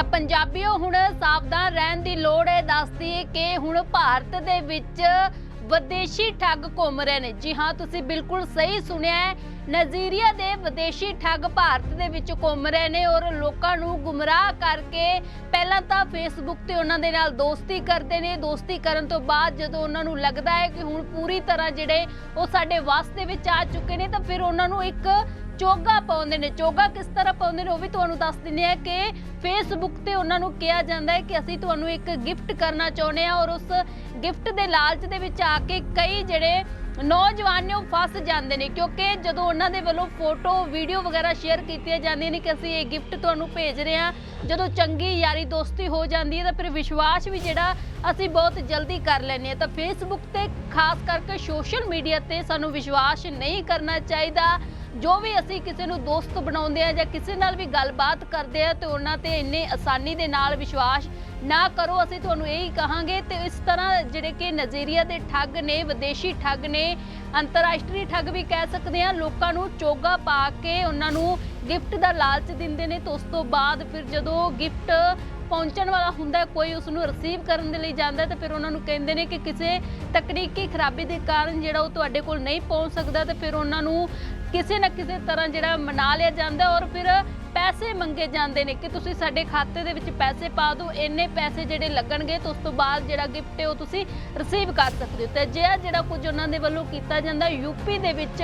ਤਾਂ ਪੰਜਾਬੀਓ, ਹੁਣ ਸਾਵਧਾਨ ਰਹਿਣ ਦੀ ਲੋੜ ਹੈ। ਦੱਸਦੀ ਹੈ ਕਿ ਹੁਣ ਭਾਰਤ ਦੇ ਵਿੱਚ ਵਿਦੇਸ਼ੀ ਠੱਗ ਘੁੰਮ ਰਹੇ ਨੇ। ਜੀ ਹਾਂ, ਤੁਸੀਂ ਬਿਲਕੁਲ ਸਹੀ ਸੁਣਿਆ ਹੈ। ਨਾਈਜੀਰੀਆ ਦੇ ਵਿਦੇਸ਼ੀ ਠੱਗ ਭਾਰਤ ਦੇ ਵਿੱਚ ਘੁੰਮ ਰਹੇ ਨੇ ਔਰ ਲੋਕਾਂ ਨੂੰ ਗੁੰਮਰਾਹ ਕਰਕੇ ਪਹਿਲਾਂ ਤਾਂ ਫੇਸਬੁੱਕ ਤੇ ਉਹਨਾਂ ਦੇ ਨਾਲ ਦੋਸਤੀ ਕਰਦੇ ਨੇ। ਦੋਸਤੀ ਕਰਨ ਤੋਂ ਬਾਅਦ ਜਦੋਂ ਉਹਨਾਂ ਨੂੰ ਲੱਗਦਾ ਹੈ ਕਿ ਹੁਣ ਪੂਰੀ ਤਰ੍ਹਾਂ ਜਿਹੜੇ ਉਹ ਸਾਡੇ ਵਾਸ ਦੇ ਵਿੱਚ ਆ ਚੁੱਕੇ ਨੇ, ਤਾਂ ਫਿਰ ਉਹਨਾਂ ਨੂੰ ਇੱਕ ਚੋਗਾ ਪਾਉਂਦੇ ਨੇ, ਚੋਗਾ ਕਿਸ ਤਰ੍ਹਾਂ ਪਾਉਂਦੇ ਨੇ ਉਹ ਵੀ ਤੁਹਾਨੂੰ ਦੱਸ ਦਿੰਦੇ ਆ ਕਿ ਫੇਸਬੁੱਕ ਤੇ ਉਹਨਾਂ ਨੂੰ ਕਿਹਾ ਜਾਂਦਾ ਹੈ ਕਿ ਅਸੀਂ ਤੁਹਾਨੂੰ ਇੱਕ ਗਿਫਟ ਕਰਨਾ ਚਾਹੁੰਦੇ ਆ ਔਰ ਉਸ ਗਿਫਟ ਦੇ ਲਾਲਚ ਦੇ ਵਿੱਚ ਆ ਕੇ ਕਈ ਜਿਹੜੇ ਨੌਜਵਾਨ ਨੇ ਉਹ ਫਸ ਜਾਂਦੇ ਨੇ ਕਿਉਂਕਿ ਜਦੋਂ ਉਹਨਾਂ ਦੇ ਵੱਲੋਂ ਫੋਟੋ, ਵੀਡੀਓ ਵਗੈਰਾ ਸ਼ੇਅਰ ਕੀਤੀਆਂ ਜਾਂਦੀਆਂ ਨੇ ਕਿ ਅਸੀਂ ਇਹ ਗਿਫਟ ਤੁਹਾਨੂੰ ਭੇਜ ਰਹੇ ਹਾਂ, ਜਦੋਂ ਚੰਗੀ ਯਾਰੀ ਦੋਸਤੀ ਹੋ ਜਾਂਦੀ ਹੈ ਤਾਂ ਫਿਰ ਵਿਸ਼ਵਾਸ ਵੀ ਜਿਹੜਾ ਅਸੀਂ ਬਹੁਤ ਜਲਦੀ ਕਰ ਲੈਂਦੇ ਹਾਂ। ਤਾਂ ਫੇਸਬੁੱਕ ਤੇ ਖਾਸ ਕਰਕੇ ਸੋਸ਼ਲ ਮੀਡੀਆ ਤੇ ਸਾਨੂੰ ਵਿਸ਼ਵਾਸ ਨਹੀਂ ਕਰਨਾ ਚਾਹੀਦਾ। ਜੋ ਵੀ ਅਸੀਂ ਕਿਸੇ ਨੂੰ ਦੋਸਤ ਬਣਾਉਂਦੇ ਆ ਜਾਂ ਕਿਸੇ ਨਾਲ ਵੀ ਗੱਲਬਾਤ ਕਰਦੇ ਆ ਤੇ ਉਹਨਾਂ ਤੇ ਇੰਨੇ ਆਸਾਨੀ ਦੇ ਨਾਲ ਵਿਸ਼ਵਾਸ ਨਾ ਕਰੋ, ਅਸੀਂ ਤੁਹਾਨੂੰ ਇਹ ਹੀ ਕਹਾਂਗੇ ਤੇ ਇਸ ਤਰ੍ਹਾਂ ਜਿਹੜੇ ਕਿ ਨਜ਼ਰੀਆ ਦੇ ਠੱਗ ਨੇ, ਵਿਦੇਸ਼ੀ ਠੱਗ ਨੇ, ਅੰਤਰਰਾਸ਼ਟਰੀ ਠੱਗ ਵੀ ਕਹਿ ਸਕਦੇ ਆ ਲੋਕਾਂ ਨੂੰ ਚੋਗਾ ਪਾ ਕੇ ਉਹਨਾਂ ਨੂੰ ਗਿਫਟ ਦਾ ਲਾਲਚ ਦਿੰਦੇ ਨੇ ਤੇ ਉਸ ਤੋਂ ਬਾਅਦ ਫਿਰ ਜਦੋਂ ਗਿਫਟ ਪਹੁੰਚਣ ਵਾਲਾ ਹੁੰਦਾ ਕੋਈ ਉਸ ਨੂੰ ਰਿਸੀਵ ਕਰਨ ਦੇ ਲਈ ਜਾਂਦਾ ਹੈ ਤਾਂ ਫਿਰ ਉਹਨਾਂ ਨੂੰ ਕਹਿੰਦੇ ਨੇ ਕਿ ਕਿਸੇ ਤਕਨੀਕੀ ਖਰਾਬੀ ਦੇ ਕਾਰਨ ਜਿਹੜਾ ਉਹ ਤੁਹਾਡੇ ਕੋਲ ਨਹੀਂ ਪਹੁੰਚ ਸਕਦਾ ਤੇ ਫਿਰ ਉਹਨਾਂ ਨੂੰ ਕਿਸੇ ਨਾ ਕਿਸੇ ਤਰ੍ਹਾਂ ਜਿਹੜਾ ਮਨਾ ਲਿਆ ਜਾਂਦਾ ਔਰ ਫਿਰ ਪੈਸੇ ਮੰਗੇ ਜਾਂਦੇ ਨੇ ਕਿ ਤੁਸੀਂ ਸਾਡੇ ਖਾਤੇ ਦੇ ਵਿੱਚ ਪੈਸੇ ਪਾ ਦਿਓ, ਇੰਨੇ ਪੈਸੇ ਜਿਹੜੇ ਲੱਗਣਗੇ ਤਾਂ ਉਸ ਤੋਂ ਬਾਅਦ ਜਿਹੜਾ ਗਿਫਟ ਹੈ ਉਹ ਤੁਸੀਂ ਰਿਸੀਵ ਕਰ ਸਕਦੇ ਹੋ। ਤੇ ਜੇ ਜਿਹੜਾ ਕੁਝ ਉਹਨਾਂ ਦੇ ਵੱਲੋਂ ਕੀਤਾ ਜਾਂਦਾ ਯੂਪੀ ਦੇ ਵਿੱਚ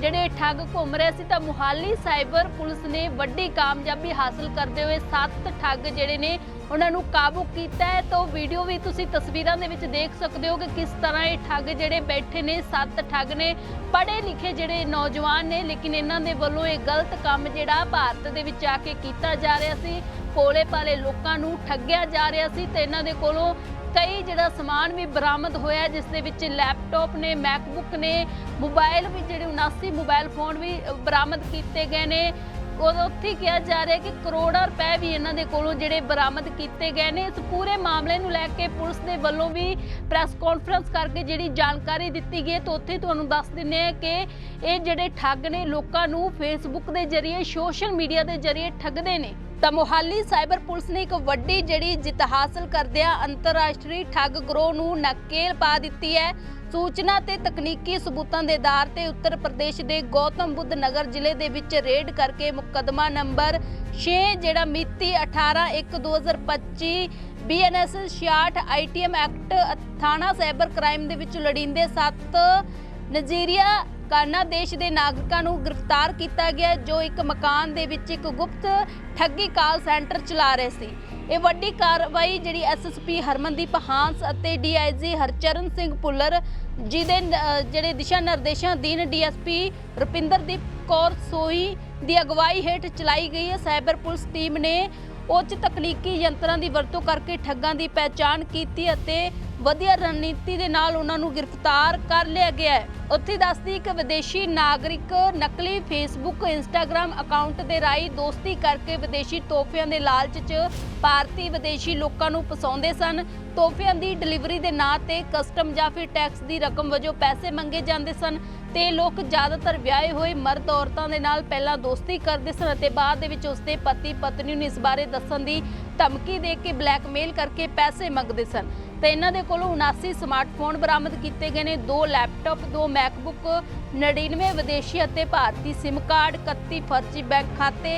ਜਿਹੜੇ ਠੱਗ ਘੁੰਮ ਰਹੇ ਸੀ ਤਾਂ ਮੁਹਾਲੀ ਸਾਈਬਰ ਪੁਲਿਸ ਨੇ ਵੱਡੀ ਕਾਮਯਾਬੀ ਹਾਸਲ ਕਰਦੇ ਹੋਏ ਸੱਤ ਠੱਗ ਜਿਹੜੇ ਨੇ ਉਹਨਾਂ ਨੂੰ ਕਾਬੂ ਕੀਤਾ ਹੈ, ਤਾਂ ਵੀਡੀਓ ਵੀ ਤੁਸੀਂ ਤਸਵੀਰਾਂ ਦੇ ਵਿੱਚ ਦੇਖ ਸਕਦੇ ਹੋ ਕਿ ਕਿਸ ਤਰ੍ਹਾਂ ਇਹ ਠੱਗ ਜਿਹੜੇ ਬੈਠੇ ਨੇ, ਸੱਤ ਠੱਗ ਨੇ, ਪੜ੍ਹੇ ਲਿਖੇ ਜਿਹੜੇ ਨੌਜਵਾਨ ਨੇ, ਲੇਕਿਨ ਇਹਨਾਂ ਦੇ ਵੱਲੋਂ ਇਹ ਗਲਤ ਕੰਮ ਜਿਹੜਾ ਭਾਰਤ ਦੇ ਵਿੱਚ ਆ ਕੇ ਕੀਤਾ ਜਾ ਰਿਹਾ ਸੀ, ਕੋਲੇ ਪਾਲੇ ਲੋਕਾਂ ਨੂੰ ਠੱਗਿਆ ਜਾ ਰਿਹਾ ਸੀ ਤੇ ਇਹਨਾਂ ਦੇ ਕੋਲੋਂ ਕਈ ਜਿਹੜਾ ਸਮਾਨ ਵੀ ਬਰਾਮਦ ਹੋਇਆ ਜਿਸ ਦੇ ਵਿੱਚ ਲੈਪਟਾਪ ਨੇ, ਮੈਕਬੁੱਕ ਨੇ, ਮੋਬਾਈਲ ਵੀ ਜਿਹੜੇ 79 ਮੋਬਾਈਲ ਫੋਨ ਵੀ ਬਰਾਮਦ ਕੀਤੇ ਗਏ ਨੇ। ਉਹ ਉੱਥੇ ਕਿਹਾ ਜਾ ਰਿਹਾ ਕਿ ਕਰੋੜਾਂ ਰੁਪਏ ਵੀ ਇਹਨਾਂ ਦੇ ਕੋਲੋਂ ਜਿਹੜੇ ਬਰਾਮਦ ਕੀਤੇ ਗਏ ਨੇ। ਇਸ ਪੂਰੇ ਮਾਮਲੇ ਨੂੰ ਲੈ ਕੇ ਪੁਲਿਸ ਦੇ ਵੱਲੋਂ ਵੀ ਪ੍ਰੈਸ ਕਾਨਫਰੰਸ ਕਰਕੇ ਜਿਹੜੀ ਜਾਣਕਾਰੀ ਦਿੱਤੀ ਗਈ ਹੈ ਤਾਂ ਉੱਥੇ ਤੁਹਾਨੂੰ ਦੱਸ ਦਿੰਨੇ ਆ ਕਿ ਇਹ ਜਿਹੜੇ ਠੱਗ ਨੇ, ਲੋਕਾਂ ਨੂੰ ਫੇਸਬੁੱਕ ਦੇ ਜ਼ਰੀਏ, ਸੋਸ਼ਲ ਮੀਡੀਆ ਦੇ ਜ਼ਰੀਏ ਠੱਗਦੇ ਨੇ। ਤਾਂ ਮੁਹਾਲੀ ਸਾਈਬਰ ਪੁਲਿਸ ਨੇ ਇੱਕ ਵੱਡੀ ਜਿਹੜੀ ਜਿੱਤ ਹਾਸਲ ਕਰਦਿਆਂ ਅੰਤਰਰਾਸ਼ਟਰੀ ਠੱਗ ਗਰੋਹ ਨੂੰ ਨਕੇਲ ਪਾ ਦਿੱਤੀ ਹੈ। ਸੂਚਨਾ ਤੇ ਤਕਨੀਕੀ ਸਬੂਤਾਂ ਦੇ ਆਧਾਰ ਤੇ ਉੱਤਰ ਪ੍ਰਦੇਸ਼ ਦੇ ਗੌਤਮ ਬੁੱਧ ਨਗਰ ਜ਼ਿਲ੍ਹੇ ਦੇ ਵਿੱਚ ਰੇਡ ਕਰਕੇ ਮੁਕੱਦਮਾ ਨੰਬਰ 6 ਜਿਹੜਾ ਮਿਤੀ 18/1/2025 ਬੀਐਨਐਸ 66 ਆਈਟੀਐਮ ਐਕਟ, ਥਾਣਾ ਸਾਈਬਰ ਕ੍ਰਾਈਮ ਦੇ ਵਿੱਚ ਲੜਿੰਦੇ 7 ਨਜੀਰੀਆ ਕਾਨਾ ਦੇਸ਼ ਦੇ ਨਾਗਰਿਕਾਂ ਨੂੰ ਗ੍ਰਿਫਤਾਰ ਕੀਤਾ ਗਿਆ, ਜੋ ਇੱਕ ਮਕਾਨ ਦੇ ਵਿੱਚ ਇੱਕ ਗੁਪਤ ਠੱਗੀ ਕਾਲ ਸੈਂਟਰ ਚਲਾ ਰਹੇ ਸੀ। ਇਹ ਵੱਡੀ ਕਾਰਵਾਈ ਜਿਹੜੀ ਐਸਐਸਪੀ ਹਰਮਨਦੀਪ ਹਾਂਸ ਅਤੇ ਡੀਆਈਜੀ ਹਰਚਰਨ ਸਿੰਘ ਪੁੱਲਰ ਜਿਹਦੇ ਨ- ਜਿਹੜੇ ਦਿਸ਼ਾ ਨਿਰਦੇਸ਼ਾਂ ਅਧੀਨ ਡੀਐਸਪੀ ਰੁਪਿੰਦਰਦੀਪ ਕੌਰ ਸੋਹੀ ਦੀ ਅਗਵਾਈ ਹੇਠ ਚਲਾਈ ਗਈ ਹੈ। ਸਾਈਬਰ ਪੁਲਿਸ ਟੀਮ ਨੇ ਉੱਚ ਤਕਨੀਕੀ ਯੰਤਰਾਂ ਦੀ ਵਰਤੋਂ ਕਰਕੇ ਠੱਗਾਂ ਦੀ ਪਹਿਚਾਣ ਕੀਤੀ ਅਤੇ ਵਧੀਆ ਰਣਨੀਤੀ ਦੇ ਨਾਲ ਉਹਨਾਂ ਨੂੰ ਗ੍ਰਿਫਤਾਰ ਕਰ ਲਿਆ ਗਿਆ ਹੈ। ਉੱਥੇ ਦੱਸਦੀ ਕਿ ਵਿਦੇਸ਼ੀ ਨਾਗਰਿਕ ਨਕਲੀ ਫੇਸਬੁੱਕ ਇੰਸਟਾਗ੍ਰam ਅਕਾਊਂਟ ਦੇ ਰਾਹੀਂ ਦੋਸਤੀ ਕਰਕੇ ਵਿਦੇਸ਼ੀ ਤੋਹਫਿਆਂ ਦੇ ਲਾਲਚ 'ਚ ਭਾਰਤੀ ਵਿਦੇਸ਼ੀ ਲੋਕਾਂ ਨੂੰ ਫਸਾਉਂਦੇ ਸਨ। ਤੋਹਫਿਆਂ ਦੀ ਡਿਲੀਵਰੀ ਦੇ ਨਾਂ ਤੇ ਕਸਟਮ ਜਾਂ ਫਿਰ ਟੈਕਸ ਦੀ ਰਕਮ ਵਜੋਂ ਪੈਸੇ ਮੰਗੇ ਜਾਂਦੇ ਸਨ ਤੇ ਲੋਕ ਜ਼ਿਆਦਾਤਰ ਵਿਆਹੇ ਹੋਏ ਮਰਦ ਔਰਤਾਂ ਦੇ ਨਾਲ ਪਹਿਲਾਂ ਦੋਸਤੀ ਕਰਦੇ ਸਨ ਅਤੇ ਬਾਅਦ ਦੇ ਵਿੱਚ ਉਸਦੇ ਪਤੀ ਪਤਨੀ ਨੂੰ ਇਸ ਬਾਰੇ ਦੱਸਣ ਦੀ ਧਮਕੀ ਦੇ ਕੇ ਬਲੈਕਮੇਲ ਕਰਕੇ ਪੈਸੇ ਮੰਗਦੇ ਸਨ। ਤੇ ਇਹਨਾਂ ਦੇ ਕੋਲੋਂ 79 ਸਮਾਰਟਫੋਨ ਬਰਾਮਦ ਕੀਤੇ ਗਏ ਨੇ। ਦੋ ਲੈਪਟਾਪ ਦੋ ਮੈਕਬੁੱਕ 99 ਵਿਦੇਸ਼ੀ ਅਤੇ ਭਾਰਤੀ ਸਿਮ ਕਾਰਡ 31 ਫਰਜ਼ੀ ਬੈਂਕ ਖਾਤੇ।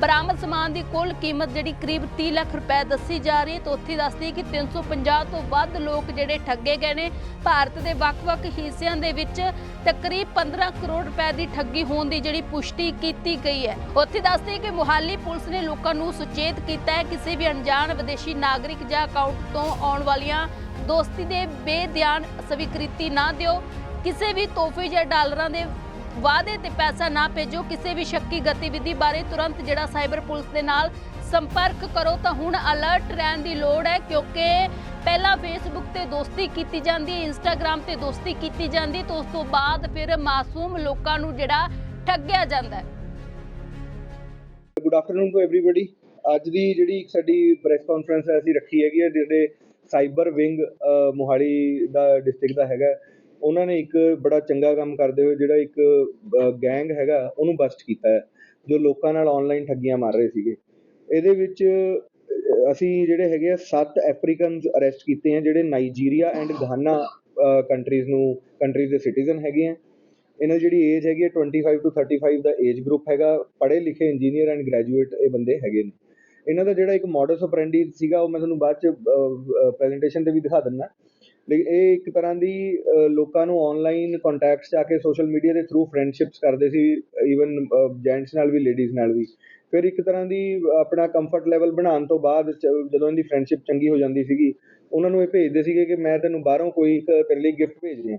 ਬਰਾਮਦ ਸਮਾਨ ਦੀ ਕੁੱਲ ਕੀਮਤ ਜਿਹੜੀ ਕਰੀਬ 30 ਲੱਖ ਰੁਪਏ ਦੱਸੀ ਜਾ ਰਹੀ ਹੈ ਤਾਂ ਉੱਥੇ ਦੱਸਦੀ ਹੈ ਕਿ 350 ਤੋਂ ਵੱਧ ਲੋਕ ਜਿਹੜੇ ਠੱਗੇ ਗਏ ਨੇ। ਭਾਰਤ ਦੇ ਵੱਖ-ਵੱਖ ਹਿੱਸਿਆਂ ਦੇ ਵਿੱਚ ਤਕਰੀਬ 15 ਕਰੋੜ ਰੁਪਏ ਦੀ ਠੱਗੀ ਹੋਣ ਦੀ ਜਿਹੜੀ ਪੁਸ਼ਟੀ ਕੀਤੀ ਗਈ ਹੈ। ਉੱਥੇ ਦੱਸਦੇ ਕਿ ਮੁਹਾਲੀ ਪੁਲਿਸ ਨੇ ਲੋਕਾਂ ਨੂੰ ਸੁਚੇਤ ਕੀਤਾ ਹੈ ਕਿਸੇ ਵੀ ਅਣਜਾਣ ਵਿਦੇਸ਼ੀ ਨਾਗਰਿਕ ਜਾਂ ਅਕਾਊਂਟ ਤੋਂ ਆਉਣ ਵਾਲੀਆਂ ਦੋਸਤੀ ਦੇ ਬੇਧਿਆਨ ਸਵੀਕ੍ਰਿਤੀ ਨਾ ਦਿਓ। ਕਿਸੇ ਵੀ ਤੋਹਫੇ ਜਾਂ ਡਾਲਰਾਂ ਦੇ ਵਾਅਦੇ ਤੇ ਪੈਸਾ ਨਾ ਭੇਜੋ। ਕਿਸੇ ਵੀ ਸ਼ੱਕੀ ਗਤੀਵਿਧੀ ਬਾਰੇ ਤੁਰੰਤ ਜਿਹੜਾ ਸਾਈਬਰ ਪੁਲਿਸ ਦੇ ਨਾਲ ਸੰਪਰਕ ਕਰੋ ਤਾਂ ਹੁਣ ਅਲਰਟ ਰਹਿਣ ਦੀ ਲੋੜ ਹੈ ਕਿਉਂਕਿ ਪਹਿਲਾਂ ਫੇਸਬੁੱਕ ਤੇ ਦੋਸਤੀ ਕੀਤੀ ਜਾਂਦੀ ਹੈ ਇੰਸਟਾਗ੍ਰam ਤੇ ਦੋਸਤੀ ਕੀਤੀ ਜਾਂਦੀ ਹੈ ਉਸ ਤੋਂ ਬਾਅਦ ਫਿਰ ਮਾਸੂਮ ਲੋਕਾਂ ਨੂੰ ਜਿਹੜਾ ਠੱਗਿਆ ਜਾਂਦਾ ਹੈ। ਗੁੱਡ ਆਫਟਰਨੂਨ ਟੂ ਐਵਰੀਬਾਡੀ ਅੱਜ ਦੀ ਜਿਹੜੀ ਸਾਡੀ ਪ੍ਰੈਸ ਕਾਨਫਰੰਸ ਹੈ, ਅਸੀਂ ਰੱਖੀ ਹੈਗੀ ਹੈ, ਜਿਹੜੇ ਸਾਈਬਰ ਵਿੰਗ ਮੋਹਾਲੀ ਦਾ ਡਿਸਟ੍ਰਿਕਟ ਦਾ ਹੈਗਾ, ਉਹਨਾਂ ਨੇ ਇੱਕ ਬੜਾ ਚੰਗਾ ਕੰਮ ਕਰਦੇ ਹੋਏ ਜਿਹੜਾ ਇੱਕ ਗੈਂਗ ਹੈਗਾ, ਉਹਨੂੰ ਬਸਟ ਕੀਤਾ ਹੈ, ਜੋ ਲੋਕਾਂ ਨਾਲ ਆਨਲਾਈਨ ਠੱਗੀਆਂ ਮਾਰ ਰਹੇ ਸੀਗੇ। ਇਹਦੇ ਵਿੱਚ ਅਸੀਂ ਜਿਹੜੇ ਹੈਗੇ ਆ, ਸੱਤ ਅਫਰੀਕਨਸ ਅਰੈਸਟ ਕੀਤੇ ਆ, ਜਿਹੜੇ ਨਾਈਜੀਰੀਆ ਐਂਡ ਗਾਨਾ ਕੰਟਰੀਜ਼ ਨੂੰ ਕੰਟਰੀਜ਼ ਦੇ ਸਿਟੀਜ਼ਨ ਹੈਗੇ ਆ। ਇਹਨਾਂ ਦੀ ਜਿਹੜੀ ਏਜ ਹੈਗੀ ਹੈ 25 ਟੂ 35 ਦਾ ਏਜ ਗਰੁੱਪ ਹੈਗਾ। ਪੜ੍ਹੇ ਲਿਖੇ ਇੰਜੀਨੀਅਰ ਐਂਡ ਗ੍ਰੈਜੂਏਟ ਇਹ ਬੰਦੇ ਹੈਗੇ ਨੇ। ਇਹਨਾਂ ਦਾ ਜਿਹੜਾ ਇੱਕ ਮੋਡਸ ਆਪਰੈਂਡੀ ਸੀਗਾ, ਉਹ ਮੈਂ ਤੁਹਾਨੂੰ ਬਾਅਦ ਚ ਪ੍ਰੈਜੈਂਟੇਸ਼ਨ ਤੇ ਵੀ ਦਿਖਾ ਦਿੰਦਾ। ਲੇਕਿਨ ਇਹ ਇੱਕ ਤਰ੍ਹਾਂ ਦੀ ਲੋਕਾਂ ਨੂੰ ਆਨਲਾਈਨ ਕੰਟੈਕਟਸ ਚ ਆ ਕੇ ਸੋਸ਼ਲ ਮੀਡੀਆ ਦੇ ਥਰੂ ਫਰੈਂਡਸ਼ਿਪਸ ਕਰਦੇ ਸੀ। ਈਵਨ ਜੈਂਟਸ ਨਾਲ ਵੀ ਲੇਡੀਜ਼ ਨਾਲ ਵੀ। ਫਿਰ ਇੱਕ ਤਰ੍ਹਾਂ ਦੀ ਆਪਣਾ ਕੰਫਰਟ ਲੈਵਲ ਬਣਾਉਣ ਤੋਂ ਬਾਅਦ ਚ- ਜਦੋਂ ਇਹਦੀ ਫਰੈਂਡਸ਼ਿਪ ਚੰਗੀ ਹੋ ਜਾਂਦੀ ਸੀਗੀ ਉਹਨਾਂ ਨੂੰ ਇਹ ਭੇਜਦੇ ਸੀਗੇ ਕਿ ਮੈਂ ਤੈਨੂੰ ਬਾਹਰੋਂ ਕੋਈ ਇੱਕ ਤੇਰੇ ਲਈ ਗਿਫਟ ਭੇਜ ਰਿਹਾ।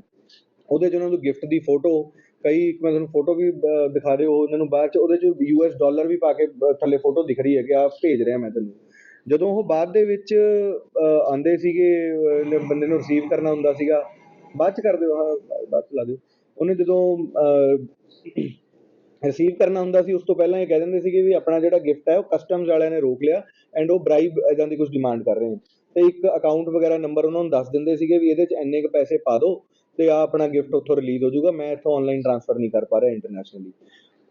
ਉਹਦੇ 'ਚ ਉਹਨਾਂ ਨੂੰ ਗਿਫਟ ਦੀ ਫੋਟੋ ਕਈ ਮੈਂ ਤੁਹਾਨੂੰ ਫੋਟੋ ਵੀ ਅਹ, ਦਿਖਾ ਦਿਓ ਉਹਨਾਂ ਨੂੰ ਬਾਅਦ 'ਚ ਉਹਦੇ 'ਚ ਯੂਐਸ ਡਾਲਰ ਵੀ ਪਾ ਕੇ ਥੱਲੇ ਫੋਟੋ ਦਿਖ ਰਹੀ ਹੈ ਕਿ ਆ ਭੇਜ ਰਿਹਾ ਮੈਂ ਤੈਨੂੰ। ਜਦੋਂ ਉਹ ਬਾਅਦ ਦੇ ਵਿੱਚ ਅਹ, ਆਉਂਦੇ ਸੀਗੇ ਬੰਦੇ ਨੂੰ ਰਿਸੀਵ ਕਰਨਾ ਹੁੰਦਾ ਸੀਗਾ ਬਾਅਦ 'ਚ ਕਰ ਦਿਓ ਹਾਂ ਬਾਅਦ 'ਚ ਲਾ ਦਿਓ। ਉਹਨੇ ਜਦੋਂ ਰਿਸੀਵ ਕਰਨਾ ਹੁੰਦਾ ਸੀ, ਉਸ ਤੋਂ ਪਹਿਲਾਂ ਇਹ ਕਹਿ ਦਿੰਦੇ ਸੀਗੇ ਵੀ ਆਪਣਾ ਜਿਹੜਾ ਗਿਫਟ ਹੈ, ਉਹ ਕਸਟਮਸ ਵਾਲਿਆਂ ਨੇ ਰੋਕ ਲਿਆ ਐਂਡ ਉਹ ਬ੍ਰਾਈਬ ਇਦਾਂ ਦੀ ਕੁਝ ਡਿਮਾਂਡ ਕਰ ਰਹੇ ਨੇ। ਤੇ ਇੱਕ ਅਕਾਊਂਟ ਵਗੈਰਾ ਨੰਬਰ ਉਹਨਾਂ ਨੂੰ ਦੱਸ ਦਿੰਦੇ ਸੀਗੇ ਵੀ ਇਹਦੇ 'ਚ ਇੰਨੇ ਕੁ ਪੈਸੇ ਪਾ ਦਿਓ ਤੇ ਆ ਆਪਣਾ ਗਿਫਟ ਉੱਥੋਂ ਰਿਲੀਜ਼ ਹੋ ਜਾਊਗਾ, ਮੈਂ ਇੱਥੋਂ ਆਨਲਾਈਨ ਟ੍ਰਾਂਸਫਰ ਨਹੀਂ ਕਰ ਪਾ ਰਿਹਾ ਇੰਟਰਨੈਸ਼ਨਲੀ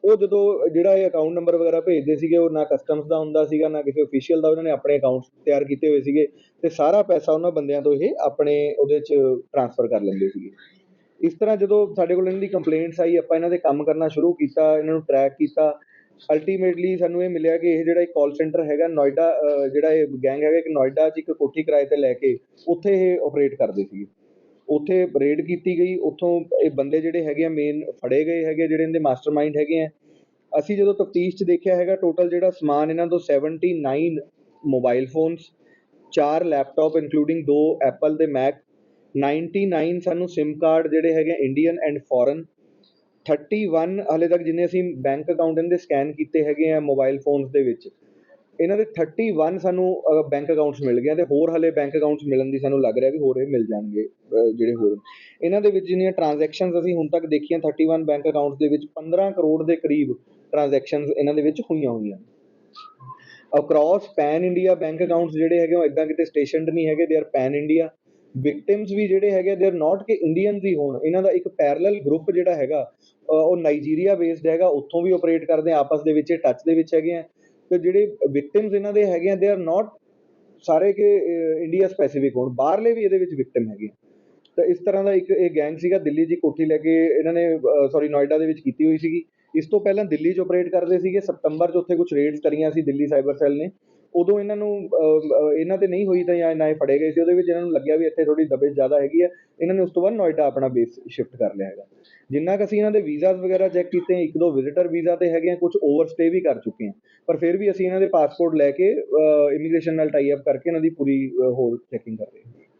ਉਹ ਜਦੋਂ ਜਿਹੜਾ ਇਹ ਅਕਾਊਂਟ ਨੰਬਰ ਵਗੈਰਾ ਭੇਜਦੇ ਸੀਗੇ, ਉਹ ਨਾ ਕਸਟਮਸ ਦਾ ਹੁੰਦਾ ਸੀਗਾ, ਨਾ ਕਿਸੇ ਅਫੀਸ਼ੀਅਲ ਦਾ, ਉਹਨਾਂ ਨੇ ਆਪਣੇ ਅਕਾਊਂਟਸ ਤਿਆਰ ਕੀਤੇ ਹੋਏ ਸੀਗੇ ਤੇ ਸਾਰਾ ਪੈਸਾ ਉਹਨਾਂ ਬੰਦਿਆਂ ਤੋਂ ਇਹ ਆਪਣੇ ਉਹਦੇ 'ਚ ਟ੍ਰਾਂਸਫਰ ਕਰ ਲੈਂਦੇ ਸੀਗੇ। ਇਸ ਤਰ੍ਹਾਂ ਜਦੋਂ ਸਾਡੇ ਕੋਲ ਇਹਨਾਂ ਦੀ ਕੰਪਲੇਂਟਸ ਆਈ, ਆਪਾਂ ਇਹਨਾਂ ਦੇ ਕੰਮ ਕਰਨਾ ਸ਼ੁਰੂ ਕੀਤਾ, ਇਹਨਾਂ ਨੂੰ ਟਰੈਕ ਕੀਤਾ ਅਲਟੀਮੇਟਲੀ ਸਾਨੂੰ ਇਹ ਮਿਲਿਆ ਕਿ ਇਹ ਜਿਹੜਾ ਇੱਕ ਕਾਲ ਸੈਂਟਰ ਹੈਗਾ ਨੋਇਡਾ ਜਿਹੜਾ ਇਹ ਗੈਂਗ ਹੈਗਾ ਇੱਕ ਨੋਇਡਾ 'ਚ ਇੱਕ ਕੋਠੀ ਕਿਰਾਏ ਤੇ ਲੈ ਕੇ ਉੱਥੇ ਇਹ ਆਪਰੇਟ ਕਰਦੇ ਸੀਗੇ। ਉੱਥੇ ਰੇਡ ਕੀਤੀ ਗਈ, ਉੱਥੋਂ ਇਹ ਬੰਦੇ ਜਿਹੜੇ ਹੈਗੇ ਆ ਮੇਨ ਫੜੇ ਗਏ ਹੈਗੇ ਜਿਹੜੇ ਇਹਦੇ ਮਾਸਟਰਮਾਈਂਡ ਹੈਗੇ ਆ। ਅਸੀਂ ਜਦੋਂ ਤਫਤੀਸ਼ 'ਚ ਦੇਖਿਆ ਹੈਗਾ ਟੋਟਲ ਜਿਹੜਾ ਸਮਾਨ ਇਹਨਾਂ ਤੋਂ 79 ਮੋਬਾਈਲ ਫੋਨਸ ਚਾਰ ਲੈਪਟਾਪ ਇਨਕਲੂਡਿੰਗ ਦੋ ਐਪਲ ਦੇ ਮੈਕ 99 ਸਾਨੂੰ SIM ਕਾਰਡ ਜਿਹੜੇ ਹੈਗੇ ਇੰਡੀਅਨ ਐਂਡ ਫੋਰਨ 31 ਹਲੇ ਤੱਕ ਜਿੰਨੇ ਅਸੀਂ ਬੈਂਕ ਅਕਾਊਂਟ ਇਹਨਾਂ ਦੇ ਸਕੈਨ ਕੀਤੇ ਹੈਗੇ ਆ ਮੋਬਾਈਲ ਫੋਨਸ ਦੇ ਵਿੱਚ, ਇਹਨਾਂ ਦੇ 31 ਸਾਨੂੰ ਬੈਂਕ ਅਕਾਊਂਟਸ ਮਿਲ ਗਏ ਆ ਤੇ ਹੋਰ ਹਲੇ ਬੈਂਕ ਅਕਾਊਂਟਸ ਮਿਲਣ ਦੀ ਸਾਨੂੰ ਲੱਗ ਰਿਹਾ ਵੀ ਹੋਰ ਇਹ ਮਿਲ ਜਾਣਗੇ ਜਿਹੜੇ ਹੋਰ। ਇਹਨਾਂ ਦੇ ਵਿੱਚ ਜਿੰਨੀਆਂ ਟ੍ਰਾਂਜੈਕਸ਼ਨਸ ਅਸੀਂ ਹੁਣ ਤੱਕ ਦੇਖੀਆਂ 31 ਬੈਂਕ ਅਕਾਊਂਟਸ ਦੇ ਵਿੱਚ 15 ਕਰੋੜ ਦੇ ਕਰੀਬ ਟ੍ਰਾਂਜੈਕਸ਼ਨਸ ਇਹਨਾਂ ਦੇ ਵਿੱਚ ਹੋਈਆਂ ਹੋਈਆਂ। Across pan India bank accounts ਜਿਹੜੇ ਹੈਗੇ ਉਹ ਇਦਾਂ ਕਿਤੇ ਸਟੇਸ਼ਨਡ ਨਹੀਂ ਹੈਗੇ they are pan India victims ਵੀ ਜਿਹੜੇ ਹੈਗੇ ਦੇ ਆਰ ਨਾਟ ਕਿ ਇੰਡੀਅਨਸ ਹੀ ਹੋਣ। ਇਹਨਾਂ ਦਾ ਇੱਕ ਪੈਰਲਲ ਗਰੁੱਪ ਜਿਹੜਾ ਹੈਗਾ ਉਹ ਨਾਈਜੀਰੀਆ ਬੇਸਡ ਹੈਗਾ, ਉੱਥੋਂ ਵੀ ਆਪਰੇਟ ਕਰਦੇ ਆ, ਆਪਸ ਦੇ ਵਿੱਚ ਟੱਚ ਦੇ ਵਿੱਚ ਹੈਗੇ ਆ। ਤੇ ਜਿਹੜੇ ਵਿਕਟਿਮਸ ਇਹਨਾਂ ਦੇ ਹੈਗੇ ਆ ਦੇ ਆਰ ਨਾਟ ਸਾਰੇ ਕਿ ਇੰਡੀਆ ਸਪੈਸੀਫਿਕ ਹੋਣ। ਬਾਹਰਲੇ ਵੀ ਇਹਦੇ ਵਿੱਚ ਵਿਕਟਿਮ ਹੈਗੇ ਆ। ਤਾਂ ਇਸ ਤਰ੍ਹਾਂ ਦਾ ਇੱਕ ਇਹ ਗੈਂਗ ਸੀਗਾ, ਦਿੱਲੀ ਦੀ ਕੋਠੀ ਲੈ ਕੇ ਇਹਨਾਂ ਨੇ ਸੌਰੀ ਨੋਇਡਾ ਦੇ ਵਿੱਚ ਕੀਤੀ ਹੋਈ ਸੀਗੀ। ਇਸ ਤੋਂ ਪਹਿਲਾਂ ਦਿੱਲੀ 'ਚ ਆਪਰੇਟ ਕਰਦੇ ਸੀਗੇ। ਸਤੰਬਰ 'ਚ ਉੱਥੇ ਕੁਝ ਰੇਡਸ ਕਰੀਆਂ ਸੀ ਦਿੱਲੀ ਸਾਈਬਰ ਸੈੱਲ ਨੇ। ਉਦੋਂ ਇਹਨਾਂ ਨੂੰ ਇਹਨਾਂ ਤੇ ਨਹੀਂ ਹੋਈ ਤਾਂ ਜਾਂ ਨਾ ਇਹ ਫੜੇ ਗਏ ਸੀ ਉਹਦੇ ਵਿੱਚ ਇਹਨਾਂ ਨੂੰ ਲੱਗਿਆ ਵੀ ਇੱਥੇ ਥੋੜੀ ਦਬੇ ਜ਼ਿਆਦਾ ਹੈਗੀ ਆ। ਇਹਨਾਂ ਨੇ ਉਸ ਤੋਂ ਬਾਅਦ ਨੋਇਡਾ ਆਪਣਾ ਬੇਸ ਸ਼ਿਫਟ ਕਰ ਲਿਆ ਹੈਗਾ। ਜਿੰਨਾ ਕੁ ਅਸੀਂ ਇਹਨਾਂ ਦੇ ਵੀਜ਼ਾਸ ਵਗੈਰਾ ਚੈੱਕ ਕੀਤੇ ਇੱਕ ਦੋ ਵਿਜ਼ਿਟਰ ਵੀਜ਼ਾ ਤੇ ਹੈਗੇ ਆ ਕੁਝ ਓਵਰਸਟੇ ਵੀ ਕਰ ਚੁੱਕੇ ਆ। ਪਰ ਫਿਰ ਵੀ ਅਸੀਂ ਇਹਨਾਂ ਦੇ ਪਾਸਪੋਰਟ ਲੈ ਕੇ ਇਮੀਗ੍ਰੇਸ਼ਨ ਨਾਲ ਟਾਈ ਅਪ ਕਰਕੇ ਇਹਨਾਂ ਦੀ ਪੂਰੀ ਅਹ, ਹੋਰ ਚੈਕਿੰਗ ਕਰ ਰਹੇ ਹਾਂ।